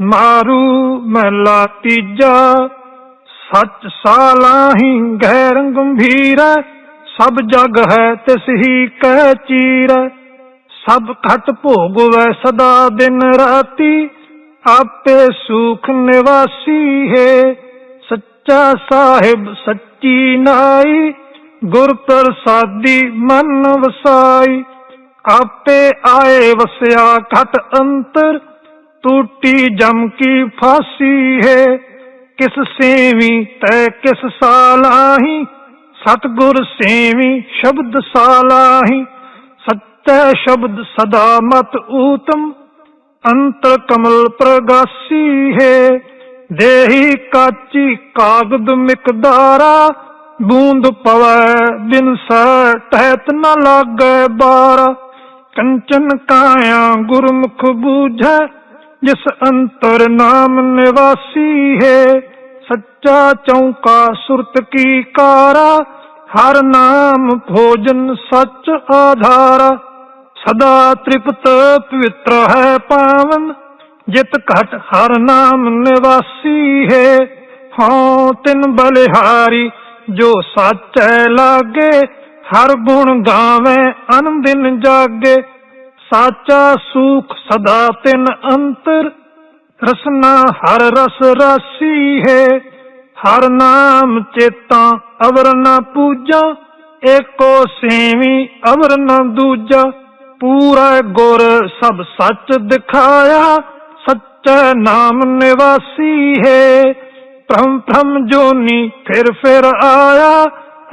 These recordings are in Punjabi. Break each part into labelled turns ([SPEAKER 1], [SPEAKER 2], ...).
[SPEAKER 1] ਮਾਰੂ ਮਹਿਲਾ ਤੀਜਾ। ਸੱਚ ਸਾਲਾਹੀ ਗੈਰ ਗੰਭੀਰ ਸਭ ਜਗ ਹੈ ਤਿਸ ਹੀ ਕਹਿ ਚੀਰ ਸਭ ਘਟ ਭੋਗਵੈ ਸਦਾ ਦਿਨ ਰਾਤੀ। ਆਪੇ ਸੁਖ ਨਿਵਾਸੀ ਹੈ। ਸੱਚਾ ਸਾਹਿਬ ਸੱਚੀ ਨਾਈ। ਗੁਰ ਪ੍ਰਸਾਦੀ ਮਨ ਵਸਾਈ। ਆਪੇ ਆਏ ਵਸਿਆ ਘਟ ਅੰਤਰ। ਟੂਟੀ ਜਮ ਕੀ ਫਾਸੀ ਹੈ? ਕਿਸ ਸੇਵੀ ਤੈ ਕਿਸ ਸਾਲਾਹੀ? ਸਤਗੁਰ ਸੇਵੀ ਸ਼ਬਦ ਸਾਲਾਹੀ। ਸੱਚਾ ਸ਼ਬਦ ਸਦਾ ਮਤ ਊਤਮ। ਅੰਤਰ ਕਮਲ ਪ੍ਰਗਾਸੀ ਹੈ। ਦੇਹੀ ਕਾਚੀ ਕਾਗਦ ਮਿਕਦਾਰਾ। ਬੂੰਦ ਪਵੈ ਬਿਨ ਸੈ ਟਹਿਤ ਨ ਲਾਗੈ ਬਾਰਾ। ਕੰਚਨ ਕਾਇਆ ਗੁਰਮੁਖ ਬੂਝੈ। ਜਿਸ ਅੰਤਰ ਨਾਮ ਨਿਵਾਸੀ ਹੈ, ਸੱਚਾ ਚੌਂਕਾ ਸੁਰਤ ਕੀ ਕਾਰਾ, ਹਰ ਨਾਮ ਭੋਜਨ ਸੱਚ ਆਧਾਰਾ। ਸਦਾ ਤ੍ਰਿਪਤ ਪਵਿੱਤਰ ਹੈ ਪਾਵਨ, ਜਿਤ ਘਟ ਹਰ ਨਾਮ ਨਿਵਾਸੀ ਹੈ। ਹਾਂ, ਤਿਨ ਬਲਿਹਾਰੀ, ਜੋ ਸੱਚ ਹੈ ਲਾਗੇ, ਹਰ ਗੁਣ ਗਾਵੇ ਅਨੰਦਿਨ ਜਾਗੇ। ਸਾਚਾ ਸੁਖ ਸਦਾ ਤਿਨ ਅੰਤਰ, ਰਸਨਾ ਹਰ ਰਸ ਰਾਸੀ ਹੈ। ਹਰ ਨਾਮ ਚੇਤਾ ਅਵਰ ਨ ਪੂਜਾ, ਏਕੋ ਸੇਵੀ ਅਵਰ ਨ ਦੂਜਾ। ਪੂਰਾ ਗੁਰ ਸਭ ਸੱਚ ਦਿਖਾਇਆ, ਸੱਚਾ ਨਾਮ ਨਿਵਾਸੀ ਹੈ। ਭ੍ਰਮ ਭ੍ਰਮ ਜੋਨੀ ਫਿਰ ਫਿਰ ਆਇਆ,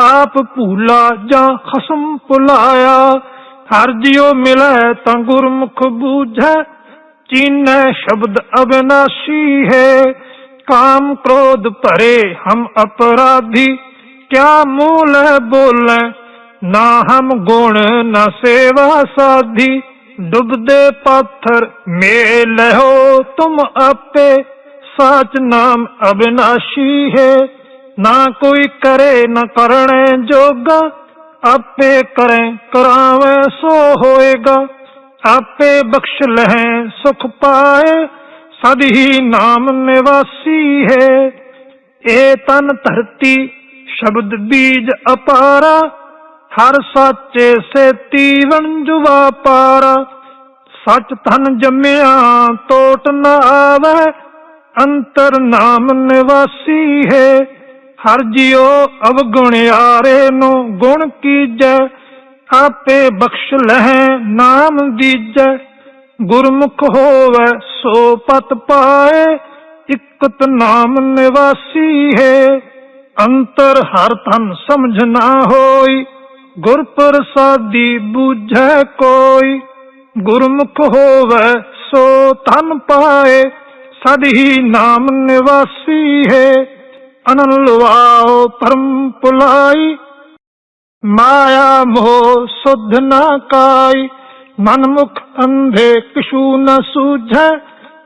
[SPEAKER 1] ਆਪ ਭੂਲਾ ਜਾਂ ਖਸਮ ਭੁਲਾਇਆ। ਹਰ ਜਿਉ ਮਿਲੈ ਤਾਂ ਗੁਰਮੁਖ ਬੂਝੈ ਚੀਨੈ ਸ਼ਬਦ ਅਬਨਾਸ਼ੀ ਹੈ ਕਾਮ ਕ੍ਰੋਧ ਭਰੇ ਹਮ ਅਪਰਾਧੀ ਕਿਆ ਮੂਲ ਹੈ ਬੋਲੇ ਨਾ ਹਮ ਗੁਣ ਨਾ ਸੇਵਾ ਸਾਧੀ ਡੁੱਬਦੇ ਪਾਥਰ ਮੇਲ ਹੋ ਤੁਮ ਆਪੇ ਸਾਚ ਨਾਮ ਅਬਨਾਸ਼ੀ ਹੈ ਨਾ ਕੋਈ ਕਰੇ ਨਾ ਕਰਣੇ ਜੋਗਾ ਆਪੇ ਕਰੇ ਕਰਾਵੇ ਸੋ ਹੋਏਗਾ, ਆਪੇ ਬਖਸ਼ ਲਹੈ ਸੁਖ ਪਾਏ, ਸਦ ਹੀ ਨਾਮ ਨਿਵਾਸੀ ਹੈ। ਇਹ ਤਨ ਧਰਤੀ, ਸ਼ਬਦ ਬੀਜ ਅਪਾਰਾ, ਹਰ ਸਾਚੇ ਸੇ ਤੀਵਨ ਜੁਵਾ ਪਾਰਾ। ਸਚ ਧਨ ਜੰਮਿਆ ਟੋਟ ਨਾ ਆਵੇ, ਅੰਤਰ ਨਾਮ ਨਿਵਾਸੀ ਹੈ। ਹਰ ਜਿਉ ਅਵਗੁਣਿਆਰੇ ਨੂੰ ਗੁਣ ਕੀਜੈ, ਆਪੇ ਬਖਸ਼ ਲਹੈ ਨਾਮ ਦੀਜੈ। ਗੁਰਮੁਖ ਹੋਵੇ ਸੋ ਪਤ ਪਾਏ, ਇਕਤ ਨਾਮ ਨਿਵਾਸੀ ਹੈ। ਅੰਤਰ ਹਰ ਤਨ ਸਮਝ ਨਾ ਹੋਈ, ਗੁਰ ਪ੍ਰਸਾਦੀ ਬੂਝੈ ਕੋਈ। ਗੁਰਮੁਖ ਹੋਵੇ ਸੋ ਤਨ ਪਾਏ, ਸਦ ਹੀ ਨਾਮ ਨਿਵਾਸੀ ਹੈ। ਅਨੰਦ ਲਵਾਓ ਪਰਮ ਪੁਲਾਈ, ਮਾਇਆ ਮੋਹ ਸੁਧ ਨਾ ਕਾਈ। ਮਨਮੁਖ ਅੰਧੇ ਕਿਛੂ ਨ ਸੂਝੈ,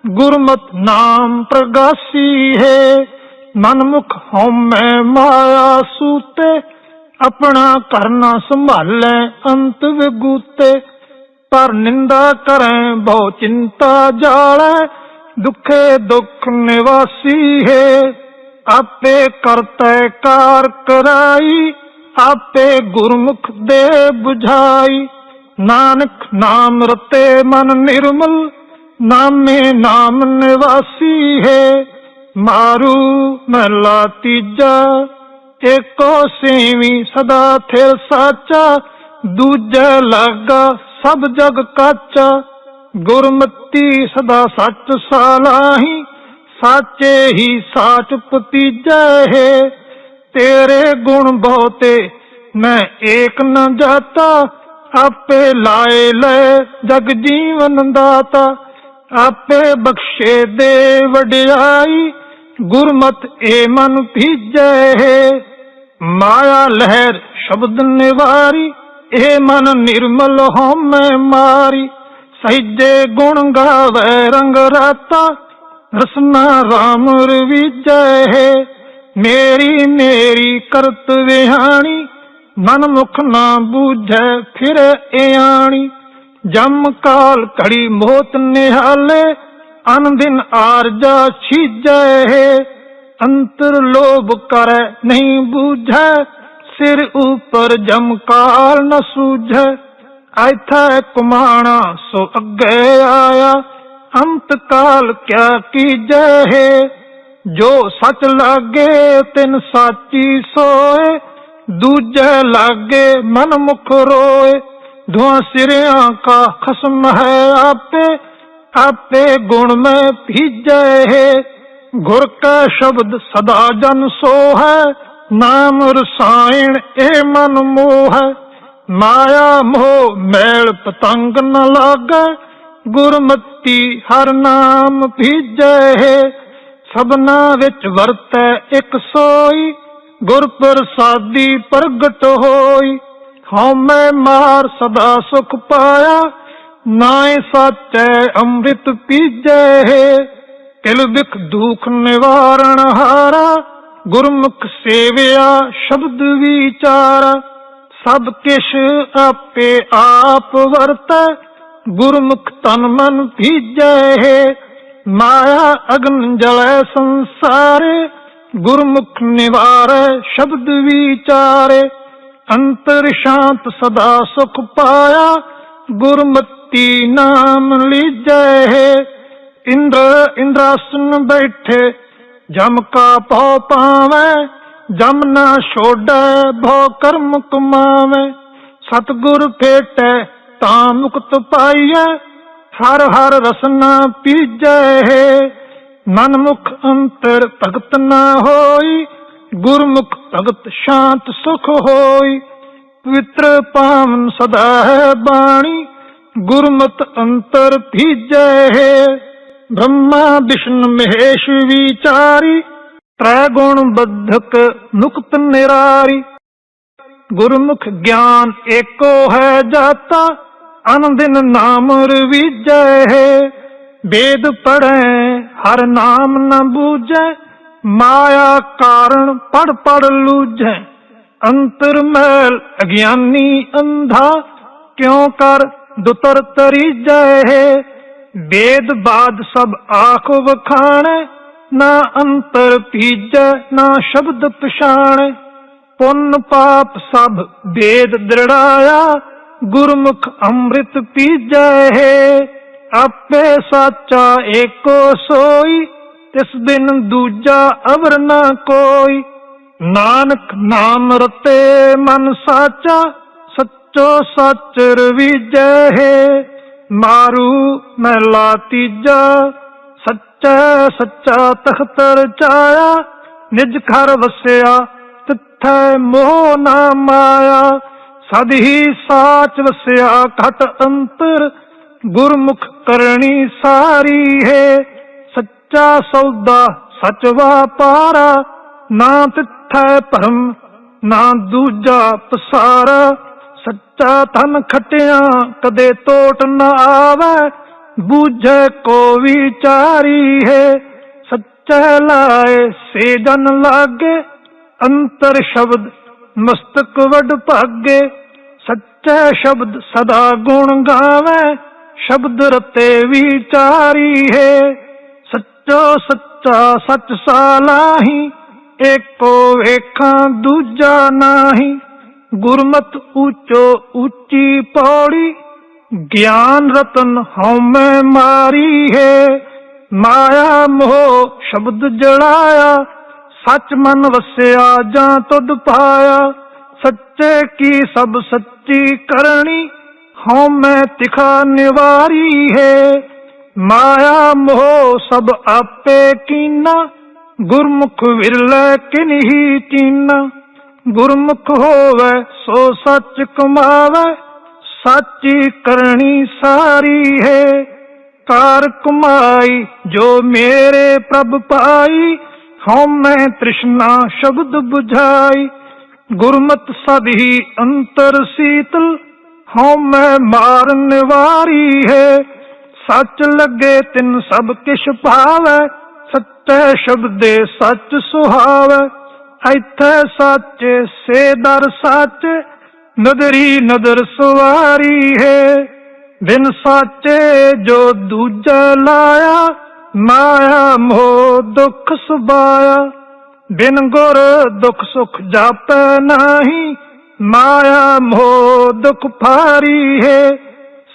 [SPEAKER 1] ਗੁਰਮਤ ਨਾਮ ਪ੍ਰਗਾਸੀ ਹੈ। ਮਨਮੁਖ ਹਉਮੈ ਮਾਇਆ ਸੂਤੇ, ਆਪਣਾ ਕਰਨਾ ਸੰਭਾਲੈ ਅੰਤ ਵਿਗੂਤੇ। ਪਰ ਨਿੰਦਾ ਕਰੈ ਬਹੁ ਚਿੰਤਾ ਜਾਲੈ, ਦੁਖੇ ਦੁਖ ਨਿਵਾਸੀ ਹੈ। ਆਪੇ ਕਰਤੈ ਕਾਰ ਕਰਾਈ, ਆਪੇ ਗੁਰਮੁਖ ਦੇ 부ਝਾਈ ਨਾਨਕ ਨਾਮ ਰਤੇ ਮਨ ਨਿਰਮਲ, ਨਾਮੇ ਨਾਮ ਨਿਵਾਸੀ ਹੈ। ਮਾਰੂ ਮਹਲਾ ਤੀਜਾ, ਏਕੋ ਸੇਵੀ ਸਦਾ ਥਿਰ ਸਾਚਾ, ਦੂਜਾ ਲਾਗਾ ਸਭ ਜਗ ਕਾਚਾ। ਗੁਰਮਤੀ ਸਦਾ ਸੱਚ ਸਾਲਾਹੀ ਸਾਚੇ ਹੀ ਸਾਚ ਪਤੀਜੈ ਹੈ। ਤੇਰੇ ਗੁਣ ਬਹੁਤੇ ਮੈਂ ਏਕ ਨ ਜਾਤਾ। ਆਪੇ ਲਾਏ ਲੈ ਜਗ ਜੀਵਨ ਦਾਤਾ। ਆਪੇ ਬਖਸ਼ੇ ਦੇ ਵਡਿਆਈ, ਗੁਰਮਤ ਏ ਮਨ ਭੀਜੈ ਹੈ। ਮਾਇਆ ਲਹਿਰ ਸ਼ਬਦ ਨਿਵਾਰੀ ਏ ਮਨ ਨਿਰਮਲ ਹੋਮੈ ਮਾਰੀ। ਸਹਿਜੇ ਗੁਣ ਗਾਵੇ ਰੰਗ ਰਾਤਾ। ਰਸਨਾ ਰਾਮ ਰਵੀਜੈ ਹੈ, ਮੇਰੀ ਮੇਰੀ ਕਰਤ ਵਿਹਾਣੀ, ਮਨ ਮੁਖ ਨਾ ਬੂਝੈ ਫਿਰ ਇਆਣੀ। ਜਮ ਕਾਲ ਘੜੀ ਮੋਤ ਨਿਹਾਲੇ ਅਨ ਦਿਨ ਆਰਜਾ ਛੀਜੈ ਅੰਤਰ ਲੋਭ ਕਰੈ ਨਹੀਂ ਬੂਝੈ, ਸਿਰ ਉਪਰ ਜਮਕਾਲ ਨ ਸੂਝੈ। ਐਥੈ ਕੁਮਾਣਾ ਸੋ ਅੱਗੇ ਆਇਆ ਅੰਤ ਕਾਲ ਕਿਆ ਕੀਜੈ ਜੋ ਸੱਚ ਲਾਗੇ, ਤਿਨ ਸਾਚੀ ਸੋਏ। ਦੂਜੇ ਲਾਗੇ ਮਨ ਮੁਖ ਰੋਏ। ਧੁਆਂ ਸਿਰਿਆਂ ਕਾ ਖਸਮ ਹੈ ਆਪੇ। ਆਪੇ ਗੁਣ ਮੈਂ ਭੀਜੈ ਗੁਰ ਕਾ ਸ਼ਬਦ ਸਦਾ ਜਨ ਸੋ ਹੈ ਨਾਮ ਰਸਾਇਣ ਇਹ ਮਨ ਮੋਹ। ਮਾਇਆ ਮੋਹ ਮੈਲ ਪਤੰਗ ਨ ਲਾਗੈ। ਗੁਰਮਤੀ ਹਰ ਨਾਮ ਭੀਜੈ ਸਭਨਾ ਵਿੱਚ ਵਰਤੈ ਇੱਕ ਸੋਈ ਗੁਰ ਪ੍ਰਸਾਦੀ ਪ੍ਰਗਟ ਹੋਈ। ਹਉਮੈ ਮਾਰ ਸਦਾ ਸੁਖ ਪਾਇਆ, ਨਾਏ ਸਾਚੈ ਅੰਮ੍ਰਿਤ ਪੀਜੈ ਕਿਲ ਬਿਖ ਦੁਖ ਨਿਵਾਰਣ ਹਾਰਾ, ਗੁਰਮੁਖ ਸੇਵਿਆ ਸ਼ਬਦ ਵਿਚਾਰਾ। ਸਭ ਕਿਛ ਆਪੇ ਆਪ ਵਰਤੈ ਗੁਰਮੁਖ ਤਨ ਮਨ ਭੀਜੈ ਮਾਇਆ ਅਗਨ ਜਲੈ ਸੰਸਾਰ, ਗੁਰਮੁਖ ਨਿਵਾਰੈ ਸ਼ਬਦ ਵਿਚਾਰੇ, ਅੰਤਰ ਸ਼ਾਂਤ ਸਦਾ ਸੁਖ ਪਾਇਆ, ਗੁਰਮਤੀ ਨਾਮ ਲੀਜੈ ਇੰਦਰ ਇੰਦਰਾਸਨ ਬੈਠੇ, ਜਮ ਕਾ ਭਉ ਪਾਵੈ, ਜਮ ਨਾ ਛੋੜੈ, ਭਉ ਕਰਮ ਕਮਾਵੈ। ਸਤਗੁਰ ਭੇਟੈ ਤਾਂ ਮੁਕਤ ਪਾਈਐ, ਹਰ ਹਰ ਰਸਨਾ ਪੀਜੈ ਮਨ ਮੁਖ ਅੰਤਰ ਭਗਤ ਨਾ ਹੋਈ, ਗੁਰਮੁਖ ਭਗਤ ਸ਼ਾਂਤ ਸੁਖ ਹੋਈ। ਪਵਿੱਤਰ ਪਾਵਨ ਸਦਾ ਹੈ ਬਾਣੀ, ਗੁਰਮਤ ਅੰਤਰ ਭੀਜੈ ਬ੍ਰਹਮਾ, ਵਿਸ਼ਨ, ਮਹੇਸ਼ ਵਿਚਾਰੀ ਤ੍ਰੈ ਗੁਣ ਬੱਧਕ ਮੁਕਤ ਨਿਰਾਰੀ। ਗੁਰਮੁਖ ਗਿਆਨ ਏਕੋ ਹੈ ਜਾਤਾ ਅਨੰਦਿਨ ਨਾਮ ਰਵੀਜੈ ਵੇਦ ਪੜੈ ਹਰ ਨਾਮ ਨ ਬੂਝੈ। ਮਾਇਆ ਕਾਰਣ ਪੜ ਪੜ ਲੂਝੈ। ਅੰਤਰ ਮੈਲ ਅਗਿਆਨੀ ਅੰਧਾ, ਕਿਉ ਕਰ ਦੁਤਰ ਤਰੀਜੈ ਵੇਦ ਬਾਦ ਸਭ ਆਖ ਵਖਾਣੈ, ਨਾ ਅੰਤਰ ਪੀਜੈ ਨਾ ਸ਼ਬਦ ਪਛਾਣੈ। ਪੁੰਨ ਪਾਪ ਸਭ ਵੇਦ ਦ੍ਰਿੜਾਇਆ ਗੁਰਮੁਖ ਅੰਮ੍ਰਿਤ ਪੀਜੈ ਆਪੇ ਸਾਚਾ ਏਕੋ ਸੋਈ, ਤਿਸ ਦਿਨ ਦੂਜਾ ਅਵਰ ਨਾ ਕੋਈ। ਨਾਨਕ ਨਾਮ ਰਤੇ ਮਨ ਸਾਚਾ, ਸੱਚੋ ਸੱਚ ਰਵੀਜੈ ਮਾਰੂ ਮਹਿਲਾ ਤੀਜਾ, ਸੱਚਾ ਸੱਚਾ ਤਖਤਰ ਰਚਾਇਆ ਨਿਜ ਘਰ ਵਸਿਆ, ਤਿੱਥੈ ਮੋਹ ਨਾ ਮਾਇਆ। ਸਦ ਹੀ ਸਾਚ ਵਸਿਆ ਘਟ ਅੰਤਰ, ਗੁਰਮੁਖ ਕਰਨੀ ਸਾਰੀ ਹੈ। ਸੱਚਾ ਸੌਦਾ ਸਚ ਵਾਪਾਰਾ, ਨਾ ਤਿੱਥੈ ਭਰਮ, ਨਾ ਦੂਜਾ ਪਸਾਰਾ। ਸੱਚਾ ਧਨ ਖਟਿਆ ਕਦੇ ਟੋਟ ਨਾ ਆਵੇ, ਬੂਝੈ ਕੋ ਵਿਚਾਰੀ ਹੈ। ਸੱਚਾ ਲਾਏ ਸੇ ਜਨ ਲਾਗੇ, ਅੰਤਰ ਸ਼ਬਦ ਮਸਤਕ ਵਡ ਭਾਗੇ। ਸੱਚਾ ਸ਼ਬਦ ਸਦਾ ਗੁਣ ਗਾਵੇ, ਸ਼ਬਦ ਰਤੇ ਵਿਚਾਰੀ ਹੈ। ਸੱਚੋ ਸੱਚਾ ਸੱਚ ਸਾਲਾਹੀ ਏਕੋ ਵੇਖਾਂ ਦੂਜਾ ਨਾਹੀ। ਗੁਰਮਤ ਉੱਚੋ ਉੱਚੀ ਪੌੜੀ, ਗਿਆਨ ਰਤਨ ਹਉਮੈ ਮਾਰੀ ਹੈ। ਮਾਇਆ ਮੋਹ ਸ਼ਬਦ ਜੜਾਇਆ, ਸੱਚ ਮਨ ਵਸਿਆ ਜਾਂ ਤੁਧ ਪਾਇਆ। ਸੱਚੇ ਕੀ ਸਭ ਸੱਚੀ ਕਰਨੀ? ਹਉਮੈ ਤਿਖਾ ਨਿਵਾਰੀ ਹੈ। ਮਾਇਆ ਮੋਹ ਸਭ ਆਪੇ ਕੀਨਾ। ਗੁਰਮੁਖ ਵਿਰਲੇ ਕਿਨਹੀ ਚੀਨਾ। ਗੁਰਮੁਖ ਹੋਵੇ ਸੋ ਸੱਚ ਕਮਾਵੇ। ਸਾਚੀ ਕਰਨੀ ਸਾਰੀ ਹੈ। ਕਾਰ ਕਮਾਈ ਜੋ ਮੇਰੇ ਪ੍ਰਭ ਪਾਈ। ਹਉ ਮੈਂ ਤ੍ਰਿਸ਼ਨਾ ਸ਼ਬਦ 부ਝਾਈ ਗੁਰਮਤ ਸਦ ਹੀ ਅੰਤਰ ਸੀਤਲ, ਹਉ ਮੈਂ ਮਾਰ ਨਿਵਾਰੀ ਹੈ। ਸੱਚ ਲੱਗੇ ਤਿੰਨ ਸਭ ਕਿਛ ਭਾਵੈ, ਸੱਚੇ ਸ਼ਬਦੇ ਸੱਚ ਸੁਹਾਵੈ। ਇੱਥੇ ਸੱਚੇ ਸੇ ਦਰ ਸੱਚ, ਨਦਰੀ ਨਦਰ ਸਵਾਰੀ ਹੈ। ਬਿਨ ਸਾਚੇ ਜੋ ਦੂਜਾ ਲਾਇਆ, ਮਾਇਆ ਮੋਹ ਦੁਖ ਸੁਭਾਇਆ। ਬਿਨ ਗੁਰ ਦੁਖ ਸੁਖ ਜਾਪੈ ਨਾਹੀ, ਮਾਇਆ ਮੋਹ ਦੁਖ ਭਾਰੀ ਹੈ।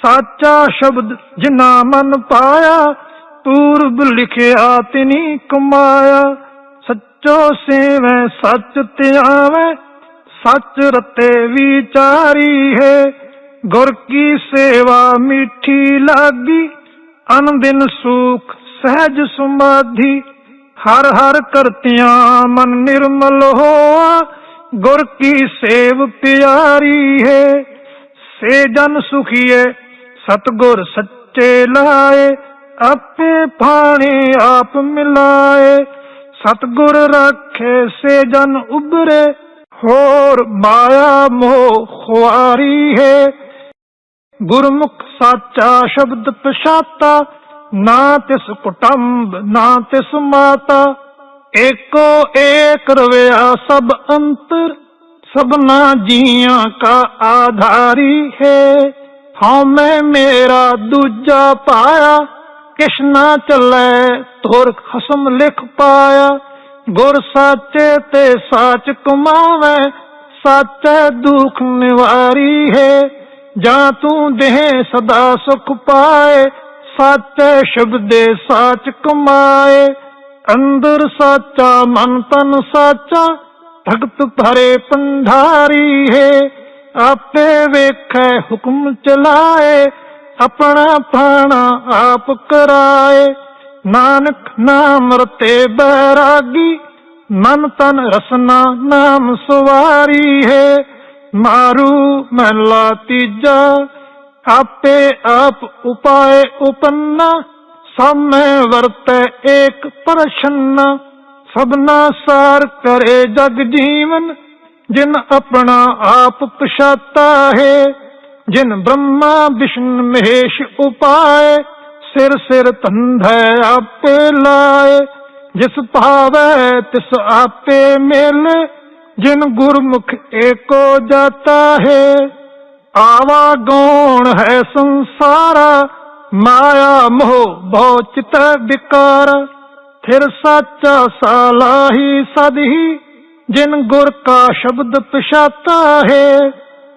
[SPEAKER 1] ਸਾਚਾ ਸ਼ਬਦ ਜਿਨਾ ਮਨ ਪਾਇਆ, ਪੂਰਬ ਲਿਖਿਆ ਤਿਨੀ ਕਮਾਇਆ। ਸੱਚੋ ਸੇਵੈ, ਸੱਚ ਧਿਆਵੈ, ਸੱਚ ਰਤੇ ਵਿਚਾਰੀ ਹੈ। ਗੁਰ ਕੀ ਸੇਵਾ ਮਿੱਠੀ ਲਾਗੀ ਅਨੰਦਿਨ ਸੁਖ ਸਹਿਜ ਸਮਾਧੀ। ਹਰ ਹਰ ਕਰਤਿਆਂ ਮਨ ਨਿਰਮਲ ਹੋਆ, ਗੁਰ ਕੀ ਸੇਵ ਪਿਆਰੀ ਹੈ। ਸੇ ਜਨ ਸੁਖੀਏ, ਸਤਗੁਰ ਸੱਚੇ ਲਾਏ, ਆਪੇ ਪਾਣੀ ਆਪ ਮਿਲਾਏ। ਸਤਗੁਰ ਰੱਖੇ ਸੇ ਜਨ ਉਬਰੇ ਹੋਰ ਮਾਇਆ ਮੋਹ ਖੁਆਰੀ ਹੈ। ਗੁਰਮੁਖ ਸਾਚਾ ਸ਼ਬਦ ਪਛਾਤਾ ਨਾ ਤਿਸ ਕੁਟੰਬ, ਨਾ ਤਿਸ ਮਾਤਾ, ਏਕੋ ਏਕ ਰਵਿਆ ਸਭ ਅੰਤਰ, ਸਭਨਾ ਜੀਆਂ ਕਾ ਆਧਾਰੀ ਹੈ। ਹਉਮੈ ਮੇਰਾ ਦੂਜਾ ਪਾਇਆ ਕਿਛ ਨਾ ਚੱਲੇ ਤੁਰ ਖਸਮ ਲਿਖ ਪਾਇਆ। ਗੁਰ ਸਾਚੇ ਤੇ ਸਾਚ ਕਮਾਵੇ, ਸਾਚੇ ਦੁਖ ਨਿਵਾਰੀ ਹੈ। ਜਾਂ ਤੂੰ ਦੇਹ ਸਦਾ ਸੁਖ ਪਾਏ ਸਾਚੇ ਸ਼ਬਦੇ ਸਾਚ ਕਮਾਏ, ਅੰਦਰ ਸਾਚਾ, ਮਨ ਤਨ ਸਾਚਾ, ਭਗਤ ਭਰੇ ਪੰਧਾਰੀ ਹੈ। ਆਪੇ ਵੇਖੈ ਹੁਕਮ ਚਲਾਏ, ਆਪਣਾ ਪਾਣਾ ਆਪ ਕਰਾਏ। ਨਾਨਕ ਨਾਮ ਰਤੇ ਬੈਰਾਗੀ, ਮਨ ਤਨ ਰਸਨਾ ਨਾਮ ਸਵਾਰੀ ਹੈ। ਮਾਰੂ ਮਹਲਾ ਤੀਜਾ ਆਪੇ ਆਪ ਉਪਾਏ ਉਪੰਨਾ ਸਮੇ ਵਰਤੈ ਏਕ ਪਰਛੰਨਾ ਸਭਨਾ ਸਾਰ ਕਰੇ ਜਗ ਜੀਵਨ, ਜਿਨ ਆਪਣਾ ਆਪ ਪਛਾਤਾ ਹੈ। ਜਿਨ ਬ੍ਰਹਮਾ ਵਿਸ਼ਨ ਮਹੇਸ਼ ਉਪਾਏ, ਸਿਰ ਸਿਰ ਧੰਧੈ ਆਪੇ ਲਾਏ। ਜਿਸ ਭਾਵੈ ਤਿਸ ਆਪੇ ਮਿਲ, ਜਿਨ ਗੁਰਮੁਖ ਏਕੋ ਜਾਤਾ ਹੈ। ਆਵਾ ਗੌਣ ਹੈ ਸੰਸਾਰਾ, ਮਾਇਆ ਮੋਹ ਬਹੁ ਚਿਤ ਵਿਕਾਰ। ਫਿਰ ਸੱਚਾ ਸਾਲਾਹੀ ਸਦਹੀ ਜਿਨ ਗੁਰ ਕਾ ਸ਼ਬਦ ਪਛਾਤਾ ਹੈ।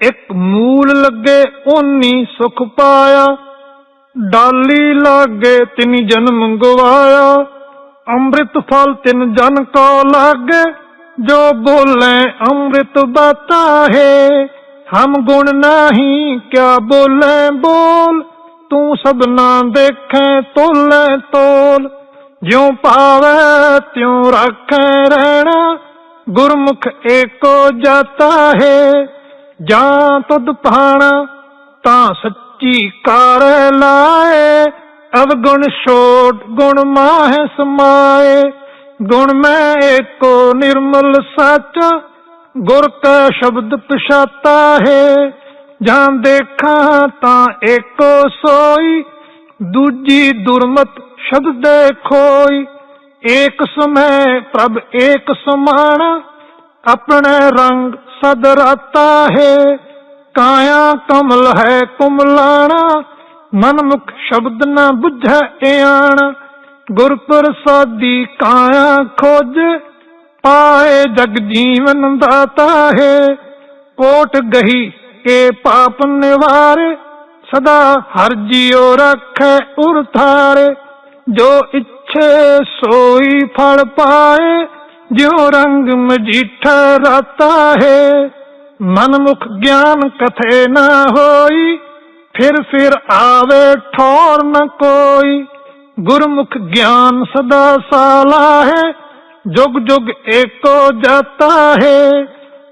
[SPEAKER 1] ਇੱਕ ਮੂਲ ਲੱਗੇ ਓਨੀ ਸੁਖ ਪਾਇਆ। ਡਾਲੀ ਲਾਗੇ ਤਿਨ ਜਨਮ ਗਵਾਇਆ। ਅੰਮ੍ਰਿਤ ਫਲ ਤਿਨ ਜਨ ਕੋ ਲਾਗੇ। ਜੋ ਬੋਲੇ ਅੰਮ੍ਰਿਤ ਬਤਾ ਹੈ। ਹਮ ਗੁਣ ਨਹੀਂ, ਕਿਆ ਬੋਲੇ ਬੋਲ? ਤੂੰ ਸਭਨਾ ਦੇਖੈ ਤੋਲੇ ਤੋਲ। ਜਿਉ ਪਾਵੇ ਤਿਉ ਰੱਖੈ ਰਹਿਣਾ, ਗੁਰਮੁਖ ਏਕੋ ਜਾਤਾ ਹੈ। ਜਾਂ ਤੁਧ ਪਾਣਾ ਤਾਂ ਸੱਚੀ ਕਾਰ ਲਾਏ। ਅਵਗੁਣ ਛੋਟ ਗੁਣ ਮਾਹਿ ਸਮਾਏ। ਗੁਣ ਮੈਂ ਏਕੋ ਨਿਰਮਲ ਸੱਚ ਗੁਰ ਕਾ ਸ਼ਬਦ ਪਛਾਤਾ ਹੈ, ਜਾਂ ਦੇਖਾਂ ਤਾਂ ਏਕੋ ਸੋਈ, ਦੂਜੀ ਦੁਰਮਤ ਸ਼ਬਦ ਖੋਈ। ਏਕ ਸਮੈ ਪ੍ਰਭ ਏਕ ਸਮਾਨ ਆਪਣੇ ਰੰਗ ਸਦ ਰਾਤਾ ਹੈ। ਕਾਇਆ ਕਮਲ ਹੈ ਕੁਮਲਾਣਾ ਮਨ ਮੁਖ ਸ਼ਬਦ ਨਾ ਬੁਝੈ ਇਆਣ। ਗੁਰ ਪ੍ਰਸਾਦੀ ਕਾਇਆ ਖੋਜ ਪਾਏ ਜਗ ਜੀਵਨ ਦਾਤਾ ਹੈ ਕੋਟ ਗਹੀ ਕੇ ਪਾਪ ਨਿਵਾਰੇ। ਸਦਾ ਹਰ ਜੀਉ ਰੱਖੈ ਉਰ ਜੋ ਇੱਛੇ ਸੋਈ ਫਲ ਪਾਏ। ਜਿਉ ਰੰਗ ਮਜੀਠਾ ਰਾਤਾ ਹੈ। ਮਨ ਮੁਖ ਗਿਆਨ ਕਥੇ ਨਾ ਹੋਈ। ਫਿਰ ਫਿਰ ਆਵੇ ਠੌਰ ਨ ਕੋਈ। ਗੁਰਮੁਖ ਗਿਆਨ ਸਦਾ ਸਾਲਾ ਹੈ। ਜੁਗ ਜੁਗ ਏਕੋ ਜਾਤਾ ਹੈ।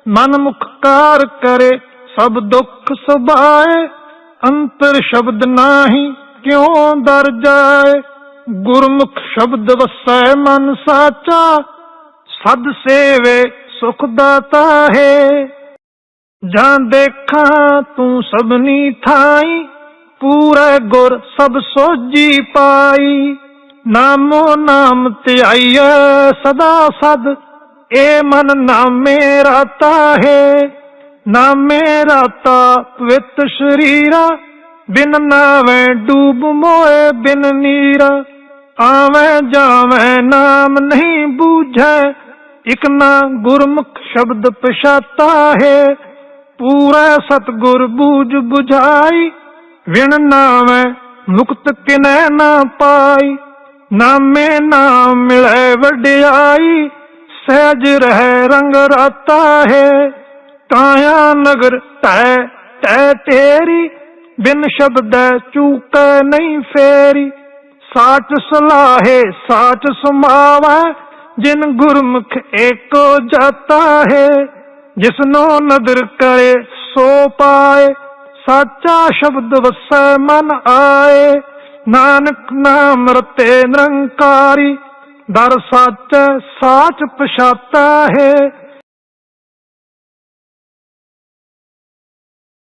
[SPEAKER 1] ਮਨਮੁਖ ਕਾਰ ਕਰੇ, ਸਭ ਦੁੱਖ ਸੁਭਾਏ। ਅੰਤਰ ਸ਼ਬਦ ਨਾਹੀ ਕਿਉ ਦਰ ਜਾਏ? ਗੁਰਮੁਖ ਸ਼ਬਦ ਵਸੈ ਮਨ ਸਾਚਾ, ਸਦ ਸੇਵੇ ਸੁਖ ਦਾਤਾ ਹੈ। ਜਾਂ ਦੇਖਾਂ ਤੂੰ ਸਭਨੀ ਥਾਈ, ਪੂਰੇ ਗੁਰ ਸਭ ਸੋਜੀ ਪਾਈ। ਨਾਮੋ ਨਾਮ ਧਿਆਈਐ ਸਦਾ ਸਦ, ਏ ਮਨ ਨਾਮੇ ਰਾਤਾ ਹੈ। ਨਾਮੇ ਰਾਤਾ ਪਵਿੱਤ ਸ਼ਰੀਰਾ, ਬਿਨ ਨਾਵੇਂ ਡੂਬ ਮੋਏ ਬਿਨ ਨੀਰਾ। ਆਵੇਂ ਜਾਵੇਂ ਨਾਮ ਨਹੀਂ ਬੂਝੈ, ਇਕ ਨਾ ਗੁਰਮੁਖ ਸ਼ਬਦ ਪਛਾਤਾ ਹੈ। ਪੂਰਾ ਸਤਗੁਰ ਬੂਝ 부ਝਾਈ ਵਿਣ ਨਾਮੈ ਮੁਕਤ ਕਿਨੈ ਨਾ ਪਾਈ। ਨਾਮੇ ਨਾ ਮਿਲੈ ਵਡਿਆਈ, ਸਹਿਜ ਰਹਿ ਰੰਗ ਰਾਤਾ ਹੈ। ਕਾਇਆ ਨਗਰ ਟੈ ਟੈ ਤੇਰੀ, ਬਿਨ ਸ਼ਬਦੈ ਚੂਕੈ ਨਹੀਂ ਫੇਰੀ। ਸਾਚ ਸਲਾਹੇ, ਸਾਚ ਸਮਾਵੈ, ਜਿਨ ਗੁਰਮੁਖ ਏਕੋ ਜਾਤਾ ਹੈ। ਜਿਸਨੋ ਨਦਰ ਕਰੇ ਸੋ ਪਾਏ, ਸਾਚਾ ਸ਼ਬਦ ਵਸੈ ਮਨ ਆਏ। ਨਾਨਕ ਨਾਮ ਰਤੇ ਨਿਰੰਕਾਰੀ ਦਰ ਸੱਚ ਸਾਚ ਪਛਾਤਾ ਹੈ।